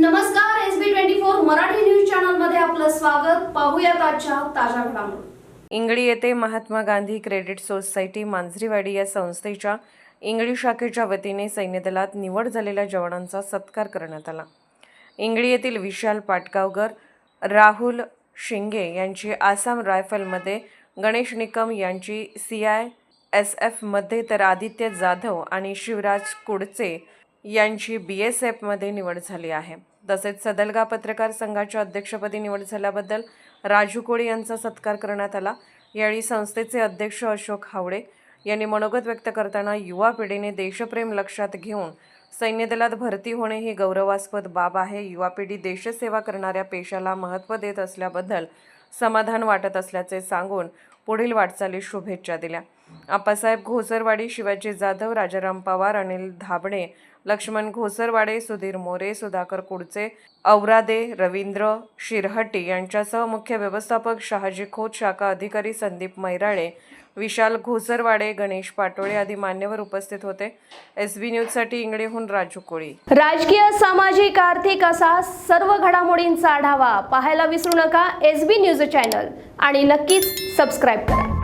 नमस्कार S B twenty four Marathi news चॅनलमध्ये आपलं स्वागत. पाहूयात आजच्या ताज्या घडामोडी. इंगळी येथे महात्मा गांधी क्रेडिट सोसायटी मांजरीवाडी या संस्थेच्या इंगळी शाखेच्या वतीने सैन्यदलात निवड झालेल्या जवानांचा सत्कार करण्यात आला. इंगळी येथील विशाल पाटगावकर राहुल शिंगे यांची आसाम रायफलमध्ये गणेश निकम यांची सी आय एस एफमध्ये तर आदित्य जाधव आणि शिवराज कुडचे यांची बी एस एफमध्ये निवड झाली आहे. तसेच सदलगा पत्रकार संघाच्या अध्यक्षपदी निवड झाल्याबद्दल राजू कोळी यांचा सत्कार करण्यात आला. यावेळी संस्थेचे अध्यक्ष अशोक हावडे यांनी मनोगत व्यक्त करताना युवा पिढीने देशप्रेम लक्षात घेऊन सैन्यदलात भरती होणे ही गौरवास्पद बाब आहे. युवा पिढी देशसेवा करणाऱ्या पेशाला महत्त्व देत असल्याबद्दल समाधान वाटत असल्याचे सांगून पुढील वाटचाली शुभेच्छा दिल्या. आप्पासाहेब घोसरवाडी शिवाजी जाधव राजाराम पवार अनिल धाबणे लक्ष्मण घोसरवाडे सुधीर मोरे सुधाकर कुडचे औरादे रवींद्र शिरहट्टी यांच्यासह मुख्य व्यवस्थापक शहाजी खोत शाखा अधिकारी संदीप मैराळे विशाल घोसरवाडे गणेश पाटोळे आदी मान्यवर उपस्थित होते. एस बी न्यूजसाठी इंगळेहून राजू कोळी. राजकीय सामाजिक आर्थिक असा सर्व घडामोडींचा आढावा पाहायला विसरू नका एस बी न्यूज चॅनल आणि नक्कीच सबस्क्राईब करा.